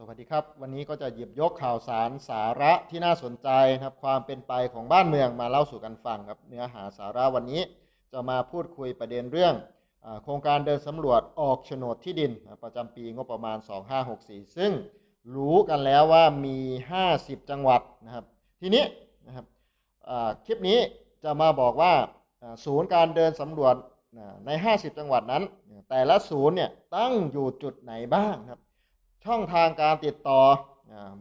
สวัสดีครับ วันนี้ก็จะหยิบยกข่าวสารสาระที่น่าสนใจนะครับ ความเป็นไปของบ้านเมืองมาเล่าสู่กันฟังครับ เนื้อหาสาระวันนี้จะมาพูดคุยประเด็นเรื่องอโครงการเดินสำรวจออกโฉนดที่ดิน ประจำปีงบประมาณ 2564 ซึ่งรู้กันแล้วว่ามี 50 จังหวัดนะครับ ทีนี้นะครับคลิปนี้จะมาบอกว่าศูนย์การเดินสำรวจอ่าใน 50 จังหวัดนั้น แต่ละศูนย์เนี่ยตั้งอยู่จุดไหนบ้างครับ ช่องทางการติดต่อ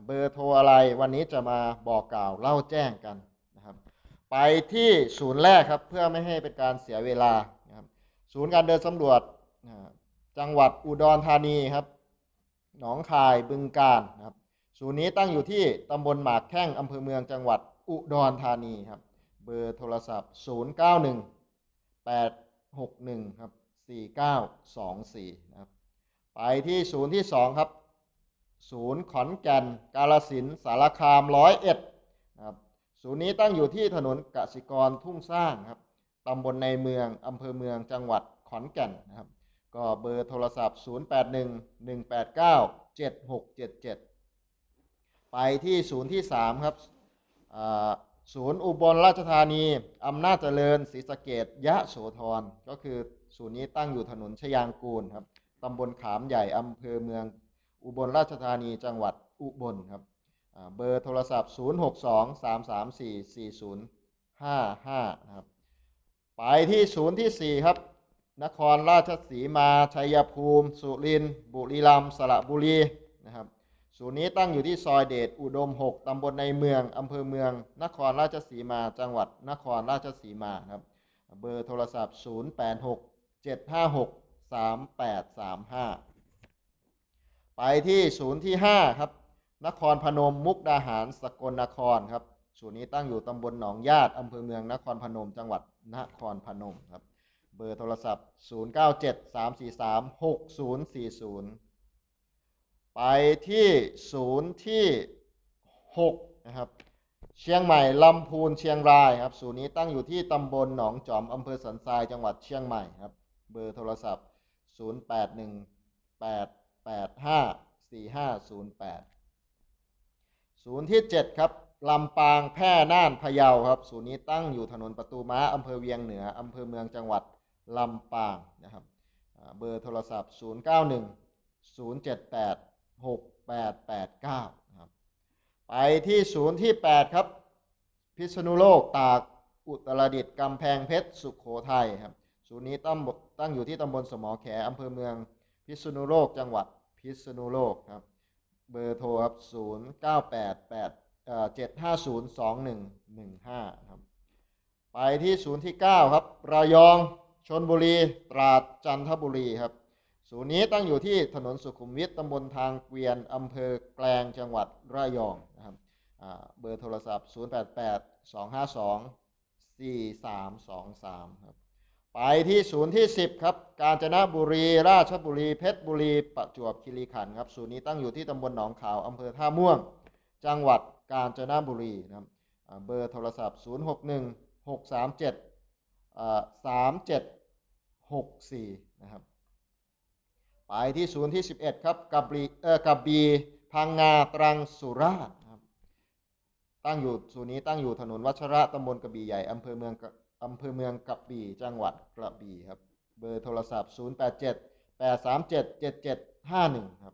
เบอร์โทรอะไรวันนี้จะมาบอกกล่าวเล่าแจ้งกันนะครับ ไปที่ศูนย์แรกครับเพื่อไม่ให้เป็นการเสียเวลานะครับศูนย์การเดินสำรวจจังหวัดอุดรธานีครับ หนองคายบึงกาฬนะครับ ศูนย์นี้ตั้งอยู่ที่ตำบลหมากแข้งอำเภอเมืองจังหวัดอุดรธานีครับ เบอร์โทรศัพท์ 091 861ครับ4924นะครับไปที่ศูนย์ที่ 2 ครับ ศูนย์ขอนแก่น กาลสินสารคามร้อยเอ็ดนะครับศูนย์นี้ตั้งอยู่ที่ถนนกสิกรทุ่งสร้างครับตำบลในเมืองอำเภอเมืองจังหวัดขอนแก่นนะครับก็เบอร์โทรศัพท์ 081 189 7677 ไปที่ศูนย์ที่ 3 ครับศูนย์อุบลราชธานี อำนาจเจริญศรีสะเกดยะโสธร ก็คือศูนย์นี้ตั้งอยู่ถนนชยางกูลครับตำบลขามใหญ่ อำเภอเมือง อุบลราชธานีจังหวัดอุบลครับเบอร์โทรศัพท์ 062 334 4055 นะครับ ไปที่ศูนย์ที่ 4 ครับ นครราชสีมาชัยภูมิ สุรินทร์บุรีรัมย์สระบุรีนะครับศูนย์นี้ตั้งอยู่ที่ซอยเดชอุดม 6 ตำบลในเมือง อำเภอเมือง นครราชสีมา จังหวัดนครราชสีมาครับ เบอร์โทรศัพท์ 086 756 3835 ไปที่ศูนย์ที่ 5 ครับ นครพนมมุกดาหารสกลนครครับศูนย์นี้ตั้งอยู่ตำบลหนองญาติอำเภอเมืองนครพนม จังหวัดนครพนมครับ เบอร์โทรศัพท์ 097 343 6040 ไปที่ศูนย์ที่ 6 นะครับ เชียงใหม่ลำพูนเชียงรายครับ ศูนย์นี้ตั้งอยู่ที่ตำบลหนองจอมอำเภอสันทรายจังหวัดเชียงใหม่ครับ เบอร์โทรศัพท์ 081 8 4508 ศูนย์ที่ 7 ครับลำปางแพร่น่านพะเยาครับ ศูนย์นี้ตั้งอยู่ถนนประตูม้าอำเภอเวียงเหนืออำเภอเมืองจังหวัดลำปางนะครับเบอร์โทรศัพท์ 091 078 6889นะครับไปที่ศูนย์ที่ 8 ครับ พิษณุโลกตากอุตรดิตถ์กำแพงเพชรสุขโขทัยครับศูนย์นี้ตั้งตั้งอยู่ที่ตำบลสมอแขอำเภอเมืองพิษณุโลกจังหวัด พิษณุโลกครับ เบอร์โทรครับ0 9 8 8เอ่อ750 2115ครับ ไปที่ศูนย์ที่9ครับ ระยองชนบุรี ตราด จันทบุรีครับ ศูนย์นี้ตั้งอยู่ที่ถนนสุขุมวิทตำบลทางเกวียนอำเภอแกลงจังหวัดระยองนะครับเบอร์โทรศัพท์ 088 252 4323 ครับ ไปที่ศูนย์ที่ 10 ครับ กาญจนบุรี ราชบุรี เพชรบุรี ประจวบคีรีขันธ์ครับ ศูนย์นี้ตั้งอยู่ที่ตำบลหนองขาวอำเภอท่าม่วง จังหวัดกาญจนบุรีนะครับเบอร์โทรศัพท์ 061 637อ่า3764 นะครับ ไปที่ศูนย์ที่ 11 ครับกับรีเออกับบีพังงาตรังสุราษฎร์นะครับตั้งอยู่ศูนย์นี้ตั้งอยู่ถนนวัชระตำบลกระบี่ใหญ่อำเภอเมือง อำเภอเมืองกระบี่ จังหวัดกระบี่ครับ เบอร์โทรศัพท์ 087 837 7751 ครับ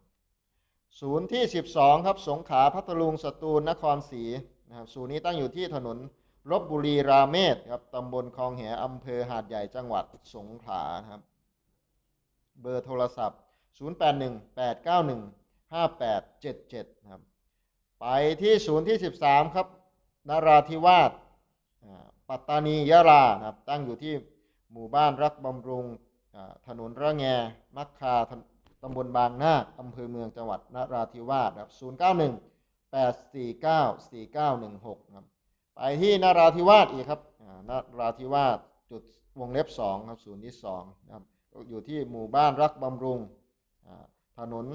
ศูนย์ที่ 12 ครับ สงขลาพัทลุงสตูลนครศรีนะครับ ศูนย์นี้ตั้งอยู่ที่ถนนลบบุรีราเมศครับตำบลคลองแหอำเภอหาดใหญ่จังหวัดสงขลาครับ เบอร์โทรศัพท์ 081 891 5877 ครับ ไปที่ศูนย์ที่ 13 ครับนราธิวาส ปัตตานียะลานะครับตั้งอยู่ที่หมู่บ้านรักบำรุงถนนระแงมักคาตำบลบางนาคอำเภอเมืองจังหวัดนราธิวาสครับ091 849 4916ครับไปที่นราธิวาสอีกครับอ่านราธิวาสจุดวงเล็บ2ครับศูนย์ที่2นะครับอยู่ที่หมู่บ้านรักบำรุงถนน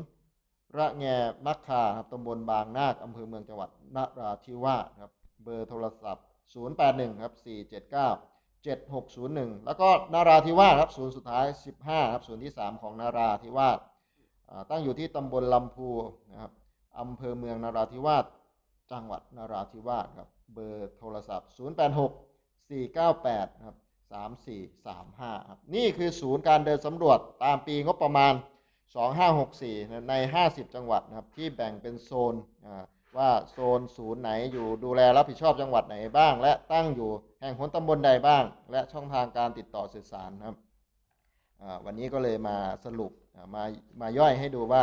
ระแงมักคาครับตำบลบางนาคอำเภอเมืองจังหวัดนราธิวาสครับเบอร์โทรศัพท์ 081ครับ479 7601 แล้วก็นาราธิวาสครับศูนย์สุดท้าย 15ครับศูนย์ที่ 3 ของนาราธิวาสตั้งอยู่ที่ตำบลลำพูนะครับอำเภอเมืองนราธิวาสจังหวัดนราธิวาสครับเบอร์โทรศัพท์ 086 498ครับ3435ครับนี่คือศูนย์การเดินสำรวจตามปีงบประมาณ 2564 ใน 50 จังหวัดนะครับที่แบ่งเป็นโซนอ่า ว่าโซนศูนย์ไหนอยู่ดูแลรับผิดชอบจังหวัดไหนบ้าง และตั้งอยู่แห่งหนตำบลใดบ้าง และช่องทางการติดต่อสื่อสารครับวันนี้ก็เลยมาสรุปมามาย่อยให้ดูว่า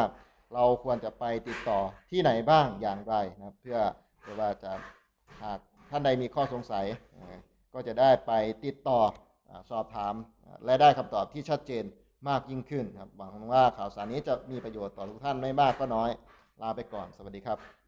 เราควรจะไปติดต่อที่ไหนบ้างอย่างไรนะเพื่อเพื่อว่าจะหากท่านใดมีข้อสงสัย ก็จะได้ไปติดต่อสอบถามและได้คำตอบที่ชัดเจนมากยิ่งขึ้นครับหวังว่าข่าวสารนี้จะมีประโยชน์ต่อทุกท่านไม่มากก็น้อย ลาไปก่อนสวัสดีครับ